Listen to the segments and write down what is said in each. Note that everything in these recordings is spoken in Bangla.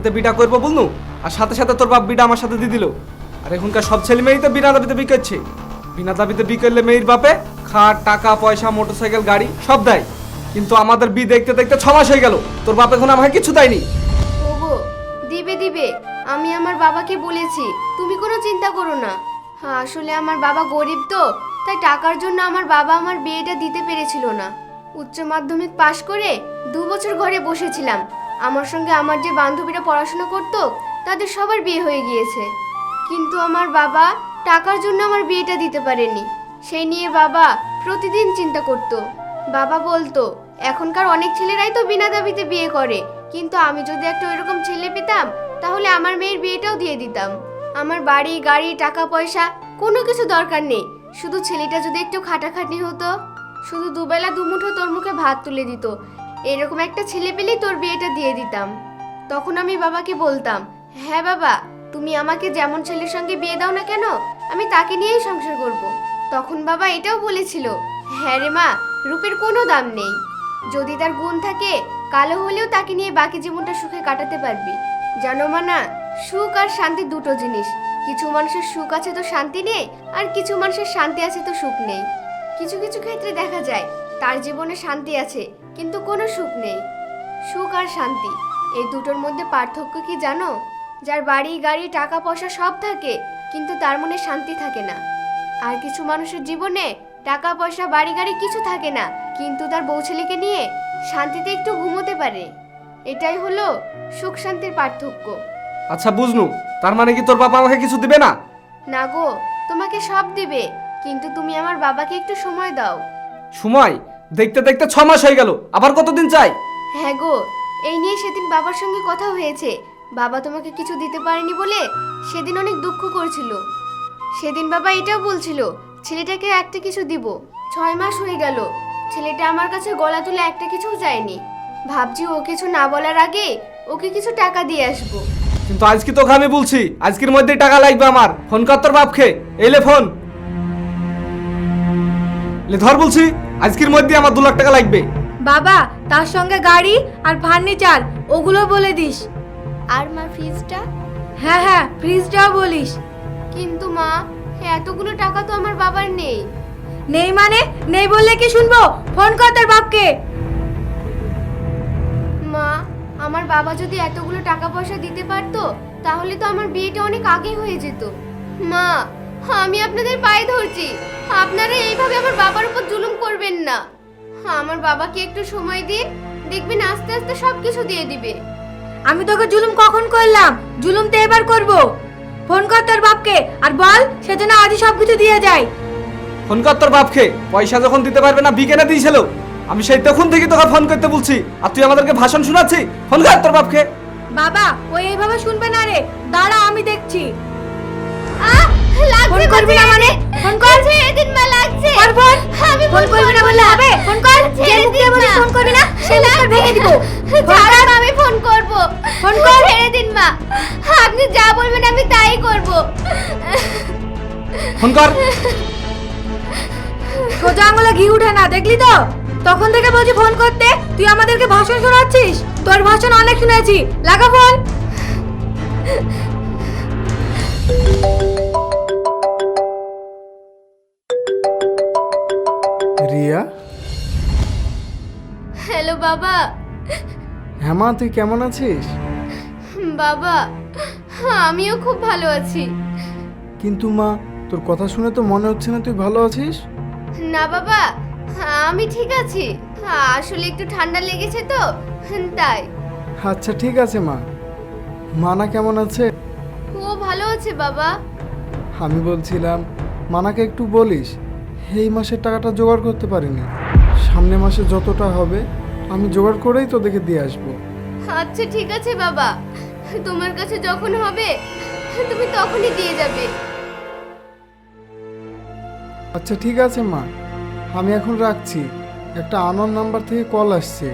দাবিতে বিটা করব বলনু? আর সাথে সাথে তোর বাপ বিটা আমার সাথে দিয়ে দিল। আর এখনকার সব ছেলে মেয়েই তো বিনা দাবিতে বি করছে। বিনা দাবিতে বি করলে মেয়ের বাপে খাট, টাকা, পয়সা, মোটরসাইকেল, গাড়ি সব দেয়। কিন্তু আমাদের বি দেখতে দেখতে ছ মাস হয়ে গেল। তোর বাপ এখন আমাকে কিছু দেয়নি। ওগো, দিবে দিবে। আমি আমার বাবাকে বলেছি, তুমি কোনো চিন্তা করো না। হ্যাঁ আসলে আমার বাবা গরিব তো, তাই টাকার জন্য আমার বাবা আমার বিয়েটা দিতে পেরেছিল না। উচ্চ মাধ্যমিক পাশ করে দু বছর ঘরে বসেছিলাম। আমার সঙ্গে আমার যে বান্ধবীরা পড়াশোনা করতো, তাদের সবার বিয়ে হয়ে গিয়েছে। কিন্তু আমার বাবা টাকার জন্য আমার বিয়েটা দিতে পারেনি। সেই নিয়ে বাবা প্রতিদিন চিন্তা করতো। বাবা বলতো, এখনকার অনেক ছেলেরাই তো বিনা দাবিতে বিয়ে করে। কিন্তু আমি যদি একটা ওইরকম ছেলে পেতাম, তাহলে আমার মেয়ের বিয়েটাও দিয়ে দিতাম। আমার বাড়ি, গাড়ি, টাকা, পয়সা, কোনো কিছু দরকার নেই। শুধু ছেলেটা যদি একটু খাটাখাটনি হতো, শুধু দুবেলা দুমুঠো তোর মুখে ভাত তুলে দিত। এরকম একটা ছেলে পেলেই তোর বিয়েটা দিয়ে দিতাম। তখন আমি বাবাকে বলতাম হ্যাঁ বাবা, তুমি আমাকে যেমন ছেলের সঙ্গে বিয়ে দাও না কেন, আমি তাকে নিয়েই সংসার করব। তখন বাবা এটাও বলেছিল হ্যাঁ রে মা, রূপের কোনো দাম নেই। যদি তার গুণ থাকে, কালো হলেও তাকে নিয়ে বাকি জীবনটা সুখে কাটাতে পারবি। জানো মা না সুখ আর শান্তি দুটো জিনিস। কিছু মানুষের সুখ আছে তো শান্তি নেই, আর কিছু মানুষের শান্তি আছে তো সুখ নেই। কিছু কিছু ক্ষেত্রে দেখা যায়, তার জীবনে শান্তি আছে কিন্তু কোনো সুখ নেই। সুখ আর শান্তি এই দুটোর মধ্যে পার্থক্য কি জানো? যার বাড়ি গাড়ি টাকা পয়সা সব থাকে কিন্তু তার মনে শান্তি থাকে না। আর কিছু মানুষের জীবনে টাকা পয়সা বাড়ি গাড়ি কিছু থাকে না কিন্তু তার বউ ছেলেকে নিয়ে শান্তিতে একটু ঘুমোতে পারে। এটাই হলো সুখ শান্তির পার্থক্য। আচ্ছা বুঝনু তার মানে কি তোর বাবা আমাকে কিছু দিবে না? না গো তোমাকে সব দিবে কিন্তু তুমি আমার বাবাকে একটু সময় দাও। সময়? দেখতে দেখতে ছ মাস হয়ে গেল। আবার কতদিন চাই? হ্যাঁ গো এই নিয়ে সেদিন বাবার সঙ্গে কথা হয়েছে। বাবা তোমাকে কিছু দিতে পারেনি বলে সেদিন অনেক দুঃখ করছিল। সেদিন বাবা এটাও বলছিল ছেলেটাকে একটা কিছু দিব। ছয় মাস হয়ে গেল। ছেলেটা আমার কাছে গলা তুলে একটা কিছু চায়নি। ভাবছি ও কিছু না বলার আগে ওকে কিছু টাকা দিয়ে আসব। কিন্তু আজকে তোকে আমি বলছি আজকের মধ্যে টাকা লাগবে আমার। ফোন কর তোর বাপকে। এলে ফোন। লে ধর বলছি। আজকের মধ্যে আমার দু লাখ টাকা লাগবে। বাবা তার সঙ্গে গাড়ি আর ফার্নিচার ওগুলো বলে দিস। আর মা ফ্রিজটা? হ্যাঁ হ্যাঁ ফ্রিজটাও বলিস। কিন্তু মা এতগুলো টাকা তো আমার বাবার নেই। নেই মানে? নেই বললে কি শুনব? ফোন কর তোর বাপকে। মা আমার বাবা যদি এতগুলো টাকা পয়সা দিতে পারতো তাহলে তো আমার বিয়েটা অনেক আগে হয়ে যেত। মা আমি আপনাদের পায়ে ধরছি। আপনারা এইভাবে আমার বাবার উপর জুলুম করবেন না। আমার বাবাকে একটু সময় দিন দেখবেন আস্তে আস্তে সব কিছু দিয়ে দিবে। আমি তোকে জুলুম কখন করলাম? জুলুম তো এবার করব। ফোন কর তোর বাপকে আর বল সেজন্য আজই সব কিছু দিয়ে যায়। ফোন কর তোর বাপকে পয়সা যখন দিতে পারবে না বিকেনে দিয়েছিল। আমি সেই তখন থেকে তোকে ফোন করতে বলছি। আর তুই আমাদেরকে ভাষণ শোনাচ্ছি ফোন কর তোর বাপকে। বাবা ও এইভাবে শুনবে না রে। দাঁড়া আমি দেখছি। ফোন করবি না মানে? ফোন কর। ছেড়ে দিন মা লাগছে। কর। ফোন আমি ফোন করবি না বললে হবে? ফোন কর। যে ছেড়ে মুখ দিয়ে না। ফোন করবি না? সে মুখ তোর ভেঙে দিব। কর। আমি ফোন করব। ফোন কর। ছেড়ে দিন মা। আপনি যা বলবেন আমি তাই করব। ফোন কর। সোজা আঙুলে ঘি উঠে না দেখলি তো? তখন থেকে বলছি ফোন করতে। তুই আমাদেরকে ভাষণ শোনাচ্ছিস? তোর ভাষণ অনেক শুনেছি। লাগা ফোন। বাবা। হ্যাঁ মা তুই কেমন আছিস? বাবা আমিও খুব ভালো আছি। কিন্তু মা তোর কথা শুনে তো মনে হচ্ছে না তুই ভালো আছিস? না বাবা আমি ঠিক আছি। আসলে একটু ঠান্ডা লেগেছে তো তাই। আচ্ছা ঠিক আছে মা। মানা কেমন আছে? ও ভালো আছে বাবা। আমি বলছিলাম মানাকে একটু বলিস এই মাসের টাকাটা জোগাড় করতে পারিনি। সামনে মাসে যতটা হবে আমি জোগাড় করেই তোদেরকে দিয়ে আসব। আচ্ছা ঠিক আছে বাবা। তোমার কাছে যখন হবে তুমি তখনই দিয়ে যাবে। আচ্ছা ঠিক আছে মা। আমি এখন রাখছি। একটা আনন নাম্বার থেকে কল আসছে।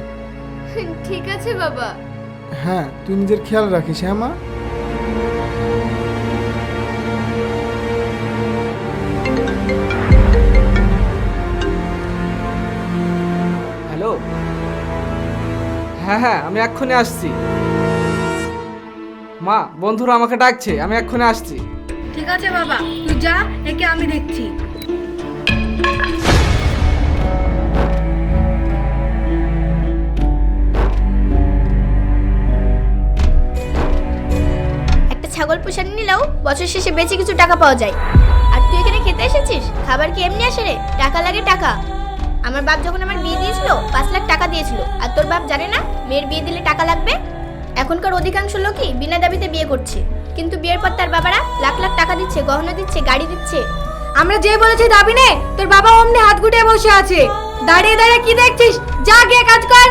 ঠিক আছে বাবা। হ্যাঁ তুই নিজের খেয়াল রাখিস হ্যাঁ মা? হ্যাঁ হ্যাঁ আমি এক্ষুনি আসছি। মা বন্ধুরা আমাকে ডাকছে আমি এক্ষুনি আসছি। ঠিক আছে বাবা তুই যা একে আমি দেখছি। একটা ছাগল পোষার নিলেও বছর শেষে বেঁচে কিছু টাকা পাওয়া যায়। আর তুই এখানে খেতে এসেছিস? খাবার কি এমনি আসে রে? টাকা লাগে টাকা। আমার বাপ যখন আমার বিয়ে দিয়েছিল, পাঁচ লাখ টাকা দিয়েছিল। আর তোর বাপ জানে না মেয়ের বিয়ে দিলে টাকা লাগবে? এখনকার অধিকাংশ লোকই বিনা দাবিতে বিয়ে করছে। কিন্তু বিয়ের পর তার বাবারা লাখ লাখ টাকা দিচ্ছে, গহনা দিচ্ছে, গাড়ি দিচ্ছে। আমরা যে বলেছি দাবি নে, তোর বাবা অমনি হাত গুটিয়ে বসে আছে। দাঁড়িয়ে দাঁড়িয়ে কি দেখছিস? যা গিয়ে কাজ কর।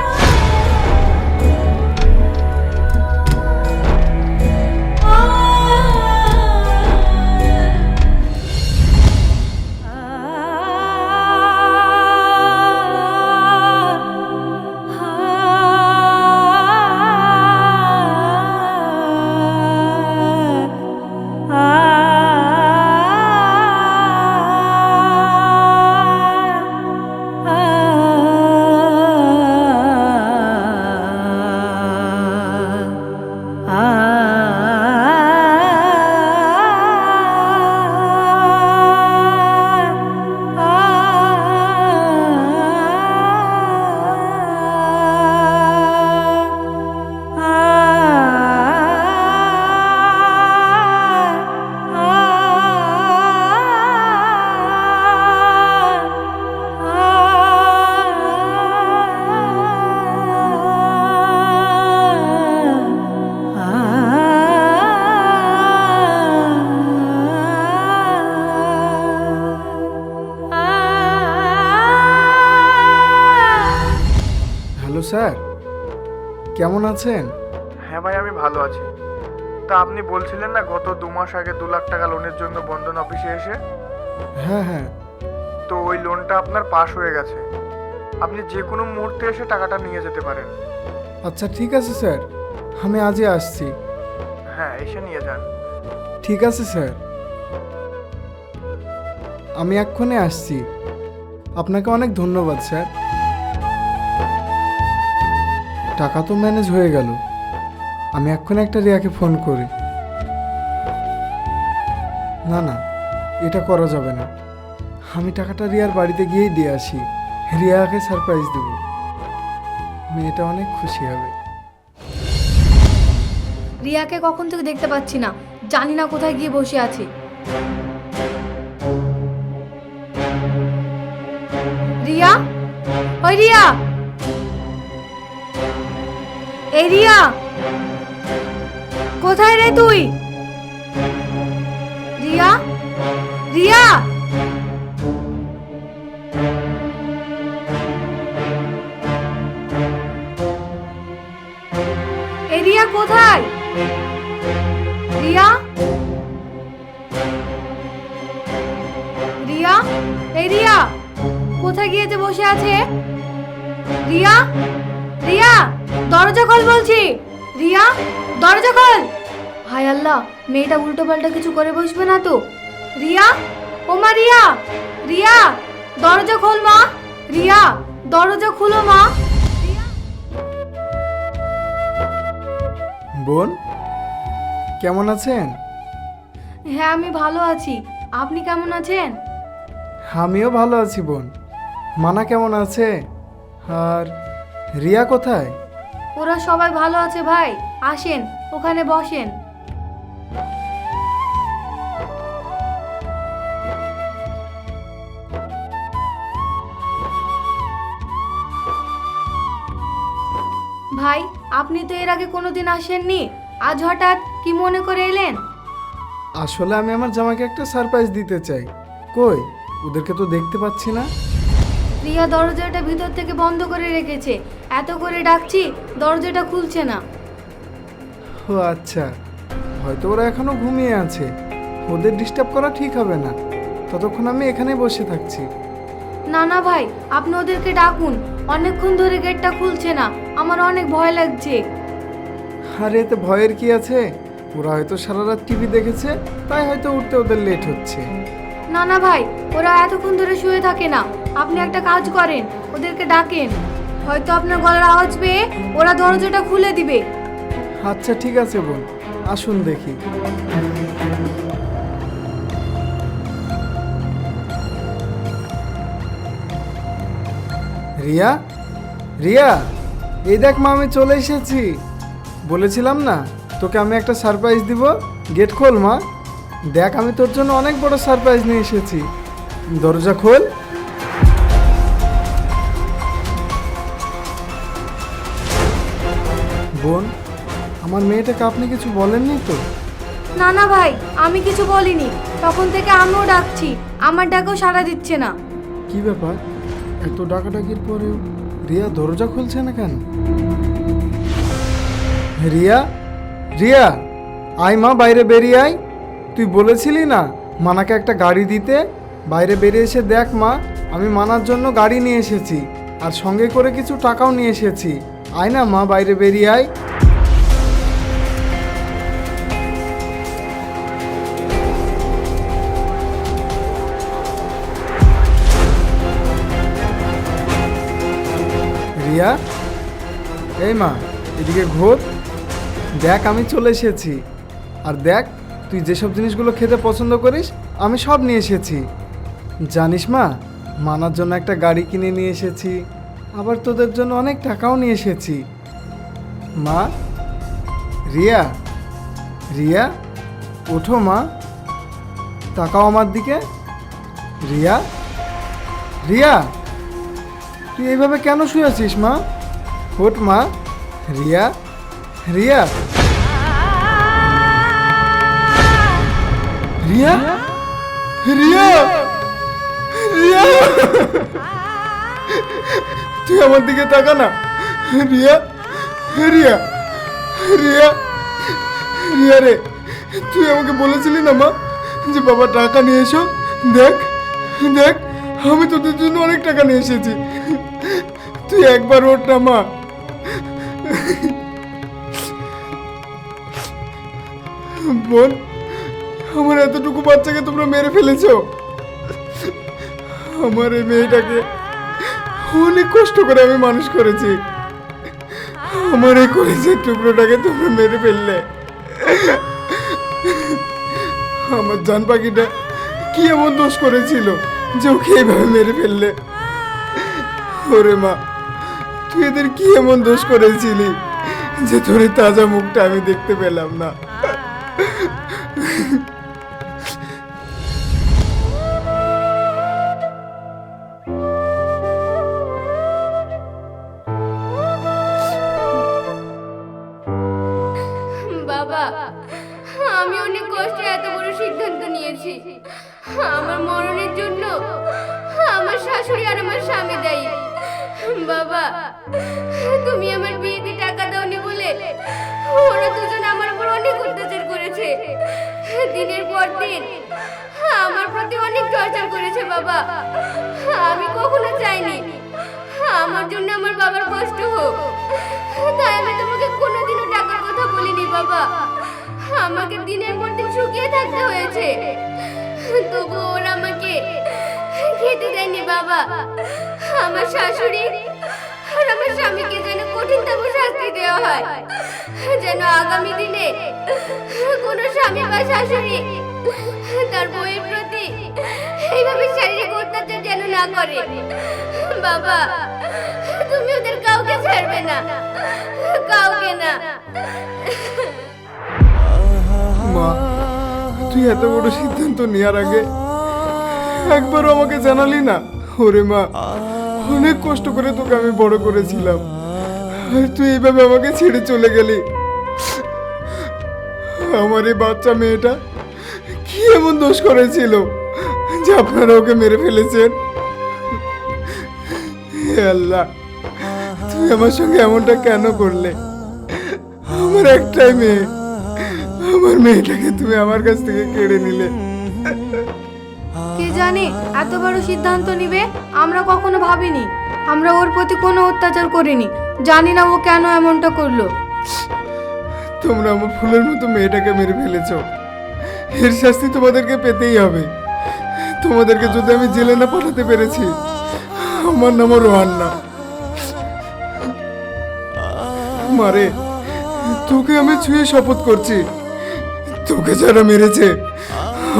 কেমন আছেন? হ্যাঁ ভাই আমি ভালো আছি। তা আপনি বলছিলেন না গত দু মাস আগে দু লাখ টাকা লোনের জন্য বন্ধন অফিসে এসে? হ্যাঁ হ্যাঁ। তো ওই লোনটা আপনার পাস হয়ে গেছে। আপনি যে কোনো মুহূর্তে এসে টাকাটা নিয়ে যেতে পারেন। আচ্ছা ঠিক আছে স্যার। আমি আজই আসছি। হ্যাঁ এসে নিয়ে যান। ঠিক আছে স্যার। আমি এক্ষুনি আসছি। আপনাকে অনেক ধন্যবাদ স্যার। টাকা তো ম্যানেজ হয়ে গেল। আমি এক্ষুনি একটা রিয়াকে ফোন করি। না না, এটা করা যাবে না। আমি টাকাটা রিয়ার বাড়িতে গিয়েই দিয়ে আসি। রিয়াকে সারপ্রাইজ দেব। মেয়েটা অনেক খুশি হবে। রিয়াকে কখন থেকে দেখতে পাচ্ছি না। জানি না কোথায় গিয়ে বসে আছে। রিয়া? ওই রিয়া! এই রিয়া কোথায় রে তুই? রিয়া? রিয়া! এই রিয়া কোথায়? রিয়া? রিয়া? এই রিয়া কোথায় গিয়েছে বসে আছে? রিয়া? রিয়া দরজা খোল বলছি। রিয়া দরজা খোল। হায় আল্লাহ মেয়েটা উল্টো পাল্টা কিছু করে বসবে না তো? রিয়া ও মা রিয়া রিয়া দরজা খোল মা। রিয়া দরজা খুলো মা। বোন কেমন আছেন? হ্যাঁ আমি ভালো আছি। আপনি কেমন আছেন? আমিও ভালো আছি বোন। মানা কেমন আছে? আর রিয়া কোথায়? ওরা সবাই ভালো আছে ভাই আসেন ওখানে বসেন। ভাই আপনি তো এর আগে কোনোদিন আসেননি আজ হঠাৎ কি মনে করে এলেন? আসলে আমি আমার জামাকে একটা সারপ্রাইজ দিতে চাই। কই? ওদেরকে তো দেখতে পাচ্ছি না। রিয়া দরজাটা ভিতর থেকে বন্ধ করে রেখেছে। এত করে ডাকছি দরজাটা খুলছে না। ও আচ্ছা হয়তো ওরা এখনও ঘুমিয়ে আছে। ওদের ডিস্টার্ব করা ঠিক হবে না। ততক্ষণ আমি এখানে বসে থাকছি। না না ভাই আপনি ওদেরকে ডাকুন। অনেকক্ষণ ধরে গেটটা খুলছে না। আমার অনেক ভয় লাগছে। আরে এতে ভয়ের কি আছে? ওরা হয়তো সারা রাত টিভি দেখেছে তাই হয়তো উঠতে ওদের লেট হচ্ছে। না না ভাই ওরা এতক্ষণ ধরে শুয়ে থাকে না। আপনি একটা কাজ করেন, ওদেরকে ডাকেন। হয়তো আপনার গলার আওয়াজ পেয়ে ওরা দরজাটা খুলে দিবে। আচ্ছা ঠিক আছে বোন। আসুন দেখি। রিয়া? রিয়া? এই দেখ মা, আমি চলে এসেছি। বলেছিলাম না, তোকে আমি একটা সারপ্রাইজ দিব। গেট খোল মা। দেখ, আমি তোর জন্য অনেক বড় সারপ্রাইজ নিয়ে এসেছি। দরজা খোল। বোন আমার মেয়েটাকে আপনি কিছু বলেননি তো? না না ভাই আমি কিছু বলিনি। তখন থেকে আমিও ডাকছি আমার ডাকেও সাড়া দিচ্ছে না। কি ব্যাপার? এত ডাকাডাকির পরেও রিয়া দরজা খুলছে না কেন? রিয়া? রিয়া? আয় মা বাইরে বেরিয়ে আয়। তুই বলেছিলি না মানাকে একটা গাড়ি দিতে? বাইরে বেরিয়ে এসে দেখ মা আমি মানার জন্য গাড়ি নিয়ে এসেছি আর সঙ্গে করে কিছু টাকাও নিয়ে এসেছি। আয় না মা, বাইরে বেরিয়ে আয়। রিয়া, এই মা, এদিকে ঘোর। দেখ আমি চলে এসেছি। আর দেখ, তুই যেসব জিনিসগুলো খেতে পছন্দ করিস, আমি সব নিয়ে এসেছি। জানিস মা, মানার জন্য একটা গাড়ি কিনে নিয়ে এসেছি। আবার তোদের জন্য অনেক টাকাও নিয়ে এসেছি। মা? রিয়া? রিয়া? ওঠো মা। তাকাও আমার দিকে। রিয়া? রিয়া? তুই এইভাবে কেন শুয়ে আছিস, মা? ওঠ, মা। রিয়া? রিয়া? রিয়া? রিয়া? রিয়া? তুই আমার দিকে তাকা না। রিয়া রিয়া রিয়া রিয়া রে, তুই আমাকে বলেছিলি না মা যে বাবা টাকা নিয়ে এসো? দেখ দেখ, আমি তোদের জন্য অনেক টাকা নিয়ে এসেছি। তুই একবার ওঠ না মা। বোন, আমার এতটুকু বাচ্চাকে তোমরা মেরে ফেলেছ? আমার এই মেয়েটাকে অনেক কষ্ট করে আমি মানুষ করেছি। আমার এই কলেজের টুকরোটাকে তোমরা মেরে ফেললে। আমার জান পাখিটা কি এমন দোষ করেছিল যে ওকে এইভাবে মেরে ফেললে? ওরে মা, তুই এদের কি এমন দোষ করেছিলি যে তোর তাজা মুখটা আমি দেখতে পেলাম না? আমি অনেক কষ্টে এত বড় সিদ্ধান্ত নিয়েছি। আমার মরণের জন্য আমার শাশুড়ি আর আমার স্বামী দায়ী। বাবা, তুমি আমার বিয়েতে টাকা দাওনি বলে ওরা দুজন আমার উপর অনেক অত্যাচার করেছে। দিনের পর দিন আমার প্রতি অনেক টর্চার করেছে বাবা। আমি কখনো চাইনি। আমার জন্য আমার বাবার কষ্ট হোক। তাই আমি তোমাকে কোনোদিনও টাকার কথা বলিনি বাবা। আমাকে দিনের দিন শুকিয়ে থাকতে হয়েছে। তবু ওরা আমাকে খেতে দেয়নি বাবা। আমার শাশুড়ি আর আমার স্বামীকে যেন কঠিনতম শাস্তি দেওয়া হয়। যেন আগামী দিনে কোনো স্বামী বা শাশুড়ি তার বউয়ের প্রতি এইভাবে শারীরিক অত্যাচার যেন না করে। বাবা, তুমি ওদের কাউকে ছাড়বে না। কাউকে না। তুই এত বড় সিদ্ধান্ত নেওয়ার আগে একবারও আমাকে জানালি না? ওরে মা, অনেক কষ্ট করে তোকে আমি বড় করেছিলাম। তুই এইভাবে আমাকে ছেড়ে চলে গেলি। আমার এই বাচ্চা মেয়েটা কি এমন দোষ করেছিল যে আপনারা ওকে মেরে ফেলেছেন? আল্লাহ তুমি আমার সঙ্গে এমনটা কেন করলে? আমার একটাই মেয়ে। আমার মেয়েটাকে তুমি আমার কাছ থেকে কেড়ে নিলে। কে জানে এত বড় সিদ্ধান্ত নিবে? আমরা কখনো ভাবিনি। আমরা ওর প্রতি কোনো অত্যাচার করিনি। জানি না ও কেন এমনটা করল। তোমরা আমার ফুলের মতো মেয়েটাকে মেরে ফেলেছ। এর শাস্তি তোমাদেরকে পেতেই হবে। তোমাদেরকে যদি আমি জেলে না পাঠাতে পেরেছি আমার নামও রোহান না মারে তোকে আমি ছুঁয়ে শপথ করছি। তোকে যারা মেরেছে,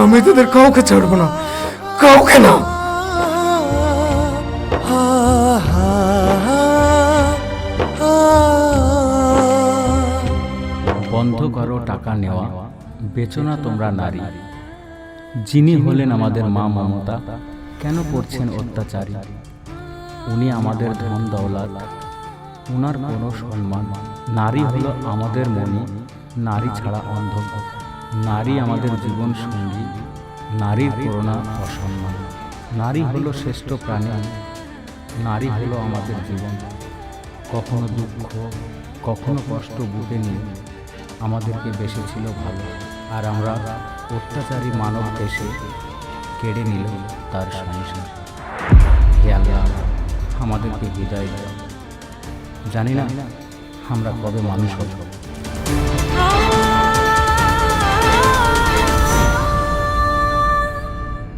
আমি তোদের কাউকে ছাড়বো না। কাউকে না। বন্ধ করো টাকা নেওয়া, বেচো না তোমরা নারী। যিনি হলেন আমাদের মা মমতা, কেন করছেন অত্যাচারী? উনি আমাদের ধন দৌলত, উনার কোনো সম্মান। নারী হলো আমাদের মনি নারী ছাড়া অন্ধকার নারী আমাদের জীবন সঙ্গী নারীর করোনা অসম্মান নারী হলো শ্রেষ্ঠ প্রাণী। নারী হলো আমাদের জীবন। কখনো দুঃখ কখনো কষ্ট বুকে নিয়ে আমাদেরকে বেশি ছিল ভালো। আর আমরা অত্যাচারী মানব দেশে কেড়ে নিল তার সংসার। হে আল্লাহ আমাদেরকে বিদায় দাও। জানি না আমরা কবে মানুষ হব।